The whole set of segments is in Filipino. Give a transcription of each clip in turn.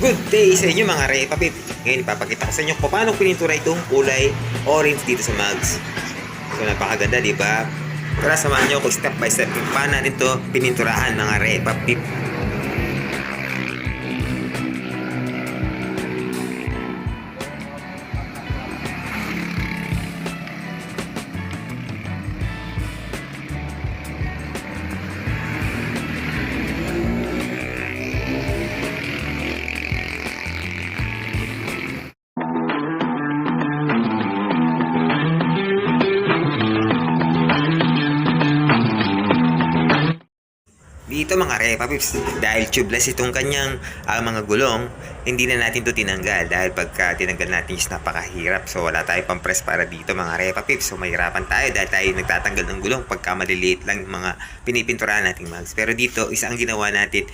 Good day sa inyo mga Repa Pip. Ngayon ipapakita ko sa inyo kung paano pinintura itong kulay orange dito sa mugs. So napakaganda, di ba? Tara samahan nyo ako step by step kung paano natin to pininturahan mga Repa mga Repa Pips, dahil tubeless itong kanyang ah, mga gulong, hindi na natin to tinanggal dahil pagka tinanggal natin is napakahirap. So wala tayong pampress para dito mga Repa Pips. So mahirapan tayo dahil tayo nagtatanggal ng gulong pagka maliliit lang mga pinipinturahan nating mags. Pero dito, isa ang ginawa natin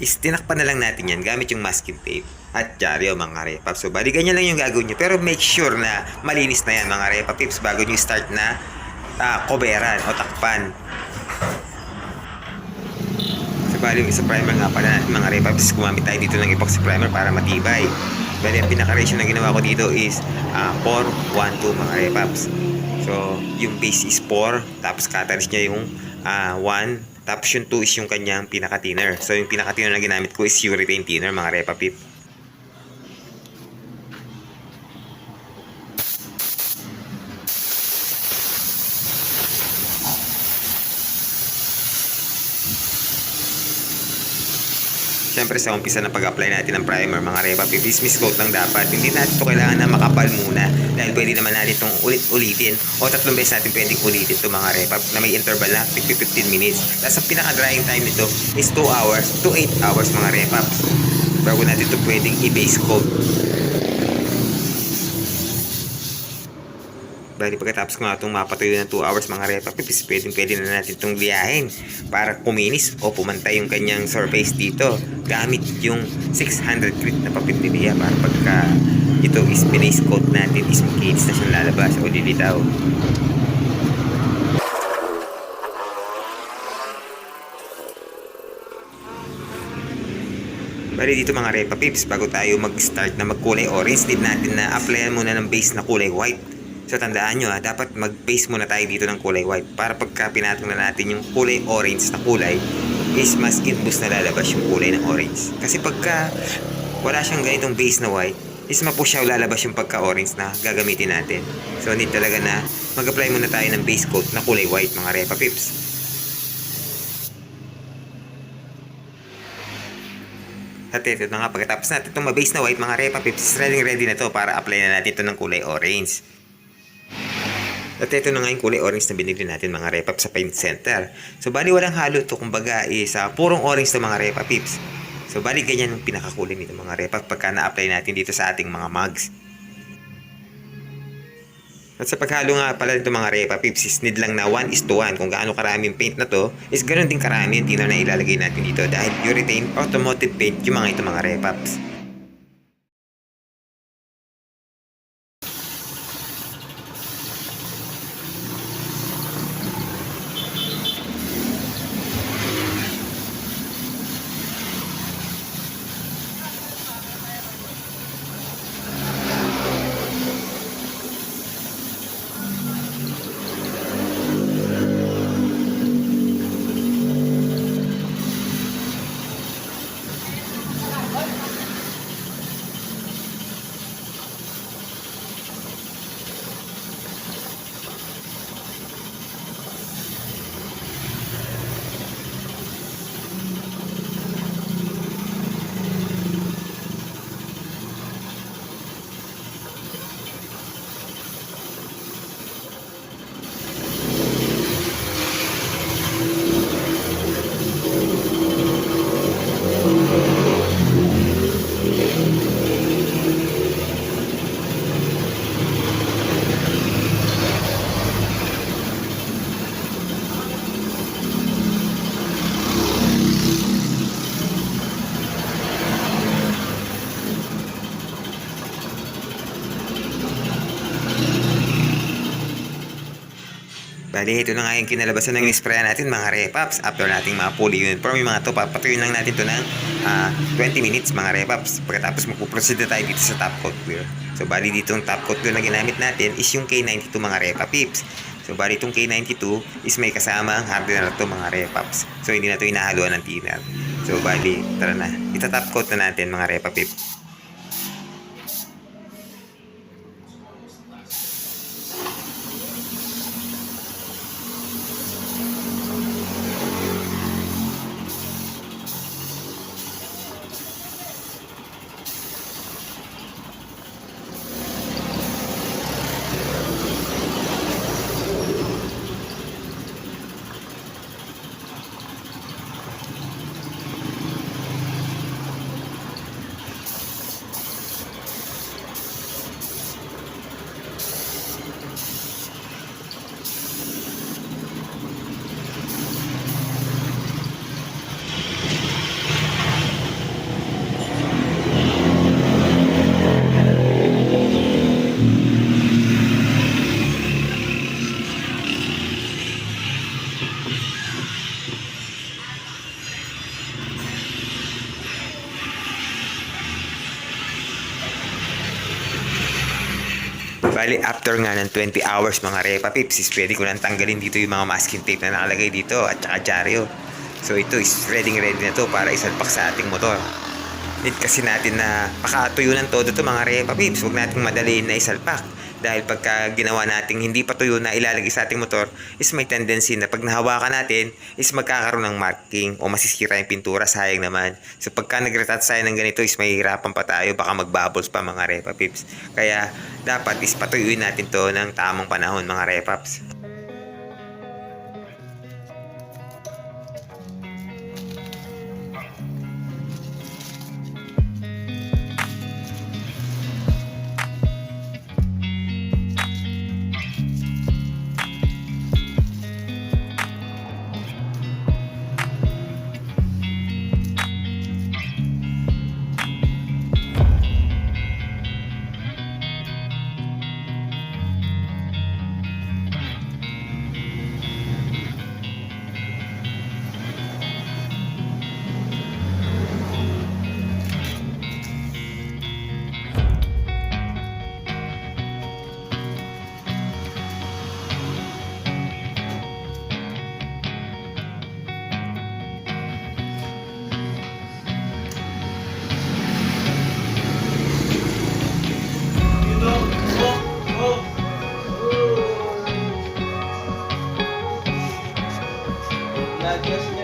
is tinakpan na lang natin yan gamit yung masking tape at dyaryo mga Repa. So bali ganyan lang yung gagawin nyo. Pero make sure na malinis na yan mga Repa Pips bago nyo start na ah, koberan o takpan. Bali, sa primer nga pala natin mga repaps, gumamit tayo dito ng epoxy primer para matibay. Bali, ang pinaka-ratio na ginawa ko dito is ah, 4, 1, 2 mga repaps. So, yung base is 4, tapos catalyst niya yung ah, 1, tapos yung 2 is yung kanyang pinaka-thinner. So, yung pinaka-thinner na ginamit ko is urethane thinner mga repapip. Siyempre sa umpisa ng pag-apply natin ng primer, mga repa, pipis coat lang dapat. Hindi natin ito kailangan na makapal muna dahil pwede naman natin itong ulit-ulitin o tatlong beses natin pwedeng ulitin ito mga repa na may interval na 15 minutes. Tapos ang pinaka-drying time nito is 2 hours to 8 hours mga repa. Bago natin ito pwedeng i-base coat. Bali pagkatapos ko nga itong mapatuyo ng 2 hours mga repa pipis, pwedeng pwede na natin itong liyahin para kuminis o pumantay yung kanyang surface dito gamit yung 600 grit na papipiliya para pagka ito is base coat natin is makinis na siyang lalabas o lilitaw. Bali dito mga repa pips, bago tayo mag-start na magkulay orange, need natin na applyan muna ng base na kulay white. So tandaan nyo ha, dapat mag-base muna tayo dito ng kulay white para pagka pinatong na natin yung kulay orange na kulay is mas inbus na lalabas yung kulay ng orange. Kasi pagka wala siyang ganitong base na white, is mapusyaw lalabas yung pagka-orange na gagamitin natin. So need talaga na mag-apply muna tayo ng base coat na kulay white mga repa pips. At ito na nga, pagkatapos natin itong mabase na white, mga repa pips, ready ready na to para apply na natin ito ng kulay orange. At ito na nga yung kulay orange na binili natin mga repa sa paint center. So bali walang halo to kumbaga is uh, purong orange to mga repa pips. So bali ganyan yung pinakakulay nito mga repa pagka na-apply natin dito sa ating mga mugs. At sa paghalo nga pala nito mga repa pips is need lang na 1 is to 1 kung gaano karami yung paint na to is ganoon din karami yung tino na ilalagay natin dito dahil urethane automotive paint yung mga ito mga repaps. Bali, ito na nga yung kinalabasan ng sprayan natin mga repaps. After nating mga fully uniform, yung mga to, papatuyin lang natin to ng ah, 20 minutes mga repaps. Pagkatapos magpuproceed na tayo dito sa top coat clear. So, bali dito yung top coat clear na ginamit natin is yung K92 mga repapips. So, bali itong K92 is may kasama ang hardener to mga repaps. So, hindi na to inahaluan ng thinner. So, bali, tara na. Ita-top coat na natin mga repapips. Bali, after nga ng 20 hours mga repa pips, pwede ko nang tanggalin dito yung mga masking tape na nakalagay dito at saka dyaryo. So ito is ready ready na to para isalpak sa ating motor. Need kasi natin na pakatuyo ng todo to mga repa pips. Huwag nating madaliin na isalpak. Dahil pagka ginawa nating hindi pa tuyo na ilalagay sa ating motor, is may tendency na pag nahawakan natin, is magkakaroon ng marking o masisira yung pintura, sayang naman. So pagka nag-retouch ng ganito, is mahihirapan pa tayo, baka magbubbles pa mga repa pips. Kaya dapat is patuyuin natin to ng tamang panahon mga repaps. I.